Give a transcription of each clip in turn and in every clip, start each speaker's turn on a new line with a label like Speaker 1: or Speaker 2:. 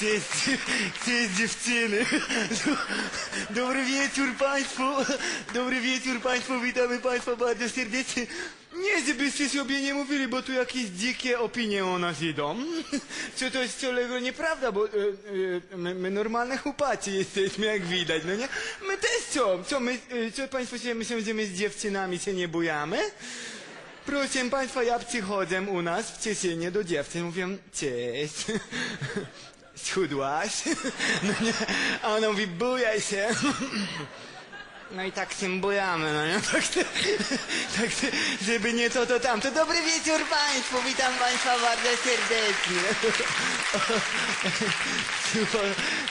Speaker 1: Cześć, cześć dziewczyny. Dobry wieczór Państwu. Dobry wieczór Państwu. Witamy Państwa bardzo serdecznie. Nie, żebyście sobie nie mówili, bo tu jakieś dzikie opinie o nas idą. Co to jest ciągle nieprawda, bo e, e, my, my normalne chłopacy jesteśmy, jak widać, no nie? My też co? Co, my, e, co Państwo się myślą, że my z dziewczynami się nie bujamy? Proszę Państwa, ja przychodzę u nas w Cieszynie do dziewczyn, mówię, cześć, schudłaś? No nie, a ona mówi, bujaj się. No i tak się bujamy, no nie? Tak, tak, żeby nie to, to tamto. Dobry wieczór Państwu, witam Państwa bardzo serdecznie.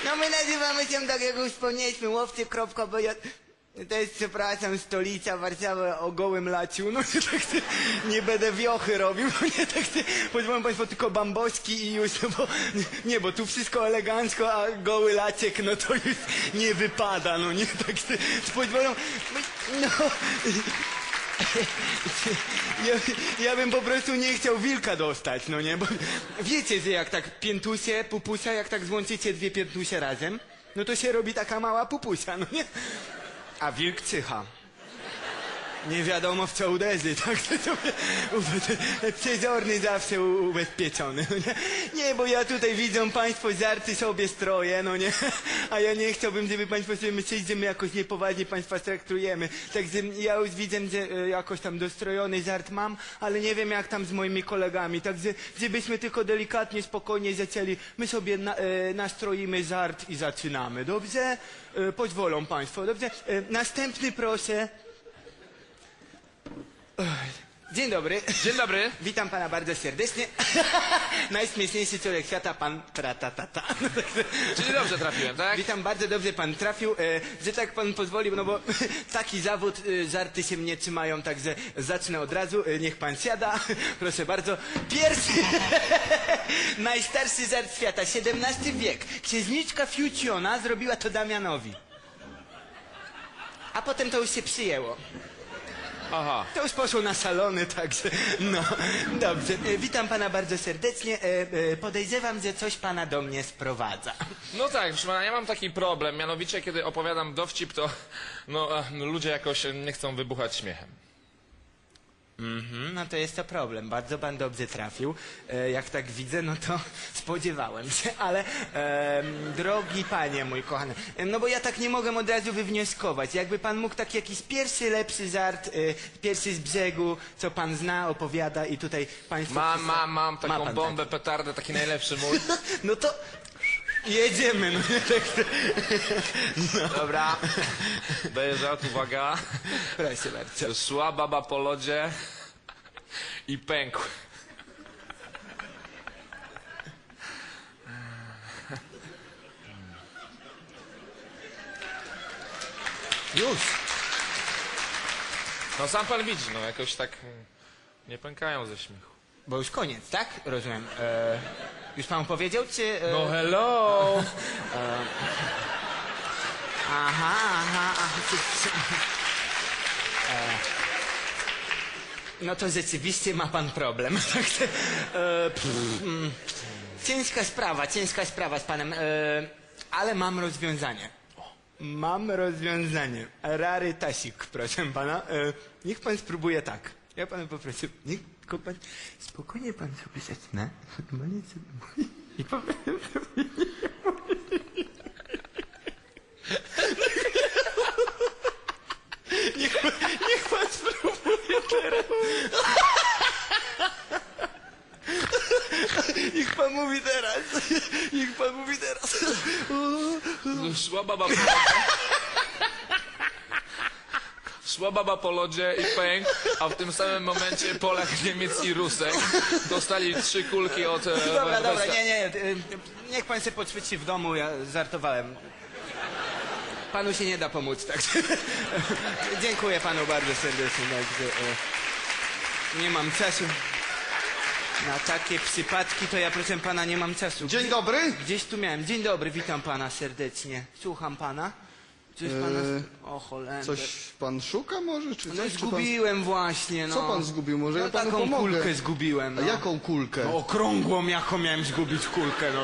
Speaker 1: No my nazywamy się, tak jak już wspomnieliśmy, łowcy.bj. To jest, przepraszam, stolica Warszawy o gołym laciu. No nie, tak nie będę wiochy robił, no nie tak się, pozwolą Państwo tylko bamboski i już, bo, nie, bo tu wszystko elegancko, a goły laciek, no to już nie wypada, no nie, tak się, pozwolą, no, ja, ja bym po prostu nie chciał wilka dostać, no nie, bo wiecie, że jak tak piętusie, pupusia, jak tak złączycie dwie piętusie razem, no to się robi taka mała pupusia, no nie? A wilk cycha. Nie wiadomo w co uderzy, tak? Przezorny zawsze ubezpieczony, no nie? Bo ja tutaj widzą państwo żarty sobie stroję, no nie? A ja nie chciałbym, żeby państwo sobie myśleli, że my jakoś niepoważnie państwa traktujemy. Także ja już widzę, że e, jakoś tam dostrojony żart mam, ale nie wiem jak tam z moimi kolegami. Także żebyśmy tylko delikatnie, spokojnie zaczęli, my sobie na, e, nastroimy żart i zaczynamy, dobrze? E, pozwolą państwo, dobrze? E, następny proszę. Dzień dobry.
Speaker 2: Dzień dobry.
Speaker 1: Witam pana bardzo serdecznie. Najśmieszniejszy człowiek świata, pan Tratatata.
Speaker 2: Czyli dobrze trafiłem, tak?
Speaker 1: Witam, bardzo dobrze pan trafił. E, że tak pan pozwoli, no bo taki zawód, e, żarty się mnie trzymają, także zacznę od razu. E, niech pan siada. Proszę bardzo. Pierwszy, najstarszy żart świata, XVII wiek. Księżniczka Fiuciona zrobiła to Damianowi. A potem to już się przyjęło.
Speaker 2: Aha.
Speaker 1: To już poszło na salony, także no, dobrze. E, Witam pana bardzo serdecznie. E, e, Podejrzewam, że coś pana do mnie sprowadza.
Speaker 2: No tak, proszę pana, ja mam taki problem, mianowicie kiedy opowiadam dowcip, to no, e, ludzie jakoś nie chcą wybuchać śmiechem.
Speaker 1: Mhm, no to jest to problem. Bardzo pan dobrze trafił. E, jak tak widzę, no to spodziewałem się, ale e, drogi panie mój kochany, e, no bo ja tak nie mogę od razu wywnioskować. Jakby pan mógł taki jakiś pierwszy lepszy żart, e, pierwszy z brzegu, co pan zna, opowiada i tutaj państwo...
Speaker 2: Mam, mam, mam
Speaker 1: Ma
Speaker 2: taką
Speaker 1: pan
Speaker 2: bombę, petardę, taki najlepszy mój.
Speaker 1: No to jedziemy, no nie tak...
Speaker 2: Dobra. Daję żart, uwaga.
Speaker 1: Proszę bardzo.
Speaker 2: Szła baba po lodzie i pękł.
Speaker 1: Już.
Speaker 2: No sam pan widzi, no jakoś tak nie pękają ze śmiechu.
Speaker 1: Bo już koniec, tak? Rozumiem. E, już pan powiedział, czy... E,
Speaker 2: No hello!
Speaker 1: Aha, aha, aha. Czy, e, no to rzeczywiście ma pan problem. Także, e, pff, mm, ciężka sprawa, ciężka sprawa z panem, e, ale mam rozwiązanie. Mam rozwiązanie. Rary tasik, proszę pana. E, niech pan spróbuje tak. Ja panu poproszę, niech tylko pan, spokojnie pan sobie zaczyna. Normalnie sobie i powiem Niech, niech pan spróbuje teraz. Niech pan mówi teraz. Niech pan mówi teraz.
Speaker 2: Baba po lodzie. Szła baba po lodzie i pękł, a w tym samym momencie Polak, Niemiec i Rusek dostali trzy kulki od... e,
Speaker 1: Dobra, dobra, nie, nie. y, Niech pan się poćwiczy w domu, ja żartowałem. Panu się nie da pomóc, tak. Dziękuję panu bardzo serdecznie. Także, e, nie mam czasu. Na takie przypadki to ja proszę pana nie mam czasu.
Speaker 3: Dzień dobry.
Speaker 1: Gdzieś tu miałem. Dzień dobry, witam pana serdecznie. Słucham pana. Coś pana...
Speaker 3: Eee,
Speaker 1: O.
Speaker 3: Coś pan szuka może, czy
Speaker 1: No
Speaker 3: coś? Czy pan...
Speaker 1: zgubiłem właśnie, no.
Speaker 3: Co pan zgubił? Może
Speaker 1: no,
Speaker 3: ja panu
Speaker 1: taką
Speaker 3: pomogę.
Speaker 1: kulkę zgubiłem,
Speaker 3: A
Speaker 1: no.
Speaker 3: jaką kulkę?
Speaker 1: No, okrągłą jaką miałem zgubić kulkę, no.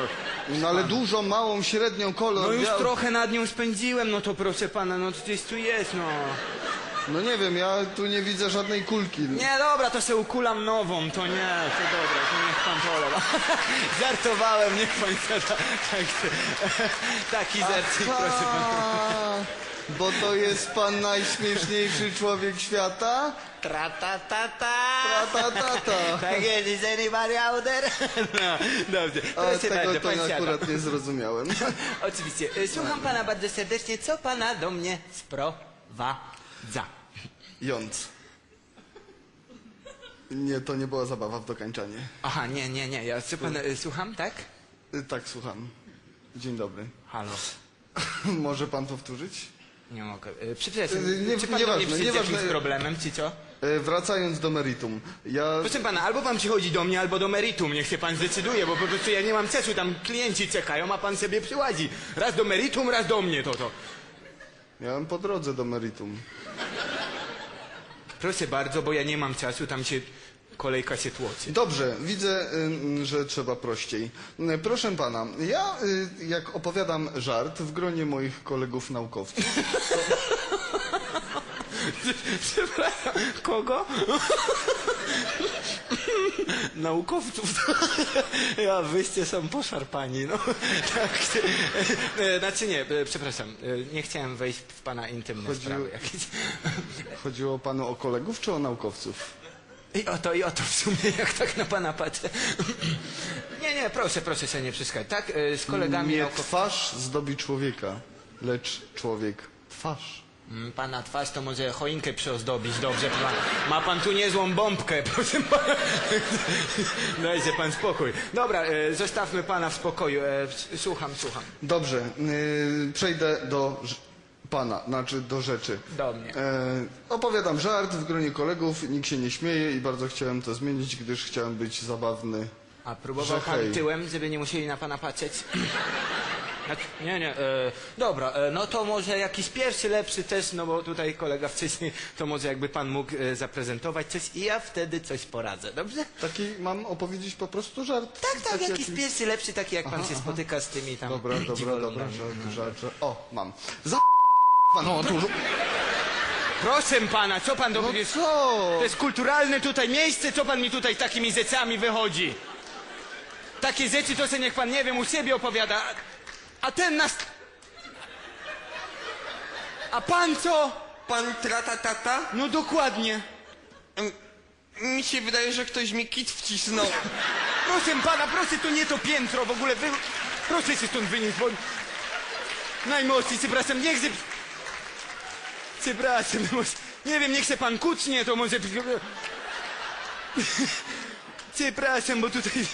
Speaker 3: No ale dużą, małą, średnią, kolor.
Speaker 1: No już
Speaker 3: biały.
Speaker 1: trochę nad nią spędziłem, no to proszę pana, no to gdzieś tu jest, no.
Speaker 3: No nie wiem, ja tu nie widzę żadnej kulki.
Speaker 1: Nie, dobra, to se ukulam nową, to nie, to dobra, to pan polewa. Żartowałem, niech pan se da, tak, taki żarcik, proszę pana.
Speaker 3: Bo to jest pan najśmieszniejszy człowiek świata?
Speaker 1: Tra ta ta ta.
Speaker 3: Ta, ta, ta, ta.
Speaker 1: Tak jest, is anybody out there? No, dobrze, proszę
Speaker 3: tego
Speaker 1: bardzo,
Speaker 3: to
Speaker 1: pan siada.
Speaker 3: akurat nie zrozumiałem.
Speaker 1: Oczywiście, e, słucham pana bardzo serdecznie, co pana do mnie sprowadza?
Speaker 3: Jąc. Nie, to nie była zabawa w dokańczanie.
Speaker 1: Aha, nie, nie, nie, ja co pan, e, słucham, tak?
Speaker 3: Y, Tak, słucham. Dzień dobry.
Speaker 1: Halo.
Speaker 3: Może pan powtórzyć?
Speaker 1: Nie mogę. E, Przepraszam,
Speaker 3: E, nie-
Speaker 1: czy pan do
Speaker 3: nieważne,
Speaker 1: mnie przyjdzie z
Speaker 3: nieważne.
Speaker 1: jakimś problemem, czy co?
Speaker 3: E, Wracając do meritum. Ja...
Speaker 1: Proszę pana, albo pan przychodzi do mnie, albo do meritum, niech się pan zdecyduje, bo po prostu ja nie mam czasu, tam klienci czekają, a pan sobie przyłazi. Raz do meritum, raz do mnie, to to.
Speaker 3: Miałem po drodze do meritum.
Speaker 1: Proszę bardzo, bo ja nie mam czasu, tam się kolejka się tłoczy.
Speaker 3: Dobrze, widzę, y, że trzeba prościej. Y, Proszę pana, ja y, jak opowiadam żart w gronie moich kolegów naukowców,
Speaker 1: Przepraszam, kogo? Naukowców. Ja, wyście są poszarpani, no. Tak. e, Znaczy nie, e, przepraszam, e, nie chciałem wejść w pana intymne
Speaker 3: Chodziło-
Speaker 1: sprawy jakieś.
Speaker 3: chodziło panu o kolegów czy o naukowców?
Speaker 1: I o to, i o to w sumie, jak tak na pana patrzę. Nie, nie, proszę, proszę sobie nie przeszkadzać. Tak, z kolegami
Speaker 3: Nie
Speaker 1: naukowcami.
Speaker 3: twarz zdobi człowieka, lecz człowiek twarz.
Speaker 1: Mm, Pana twarz to może choinkę przyozdobić, dobrze. Pan, ma pan tu niezłą bombkę, proszę pana. Dajcie pan spokój. Dobra, e, zostawmy pana w spokoju. E, słucham, słucham.
Speaker 3: Dobrze, y, przejdę do ż- pana, znaczy do rzeczy.
Speaker 1: Do mnie.
Speaker 3: E, opowiadam żart w gronie kolegów, nikt się nie śmieje i bardzo chciałem to zmienić, gdyż chciałem być zabawny.
Speaker 1: A próbował
Speaker 3: Że
Speaker 1: pan
Speaker 3: hej.
Speaker 1: tyłem, żeby nie musieli na pana patrzeć? Znaczy, nie, nie. E, dobra, e, no to może jakiś pierwszy, lepszy też, no bo tutaj kolega wcześniej, to może jakby pan mógł e, zaprezentować coś i ja wtedy coś poradzę, dobrze?
Speaker 3: Taki mam opowiedzieć po prostu żart?
Speaker 1: Tak, tak,
Speaker 3: Taki
Speaker 1: jakiś pierwszy, lepszy, taki jak pan
Speaker 3: Aha,
Speaker 1: się
Speaker 3: aha.
Speaker 1: spotyka z tymi tam
Speaker 3: Dobra, dobra, dobra, żart, żart, żart. O, mam. Za... Pan,
Speaker 1: No,
Speaker 3: dużo.
Speaker 1: Proszę pana, co pan do
Speaker 3: No
Speaker 1: mnie...
Speaker 3: co?
Speaker 1: To jest kulturalne tutaj miejsce, co pan mi tutaj takimi rzeczami wychodzi? Takie rzeczy to se niech pan, nie wiem, u siebie opowiada. A, ten nas... A pan co?
Speaker 4: Pan tratatata?
Speaker 1: No dokładnie.
Speaker 4: Mi się wydaje, że ktoś mi kit wcisnął.
Speaker 1: Proszę pana, proszę, to nie to piętro w ogóle. Wy... Proszę się stąd wynieść, bo... Najmocniej, przepraszam, nie chcę... Przepraszam, może... Nie wiem, nie chce pan kucznie, to może... Przepraszam, bo tutaj...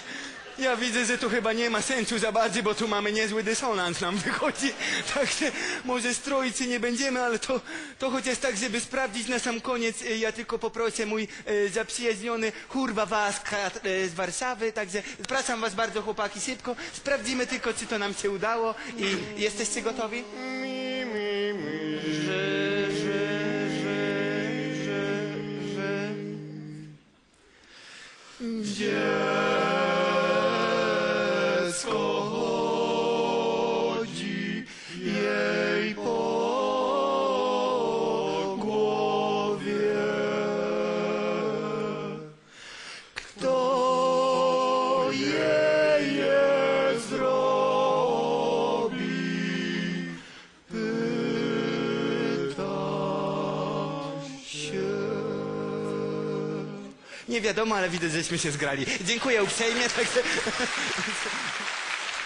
Speaker 1: Ja widzę, że to chyba nie ma sensu za bardzo, bo tu mamy niezły dysonans nam wychodzi. Także może stroić się nie będziemy, ale to, to chociaż tak, żeby sprawdzić na sam koniec, e, ja tylko poproszę mój e, zaprzyjaźniony Hurwa Waska e, z Warszawy, także zwracam was bardzo chłopaki szybko. Sprawdzimy tylko, czy to nam się udało i jesteście gotowi? Nie wiadomo, ale widzę, żeśmy się zgrali. Dziękuję uprzejmie, także...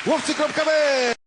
Speaker 3: Łowcy.b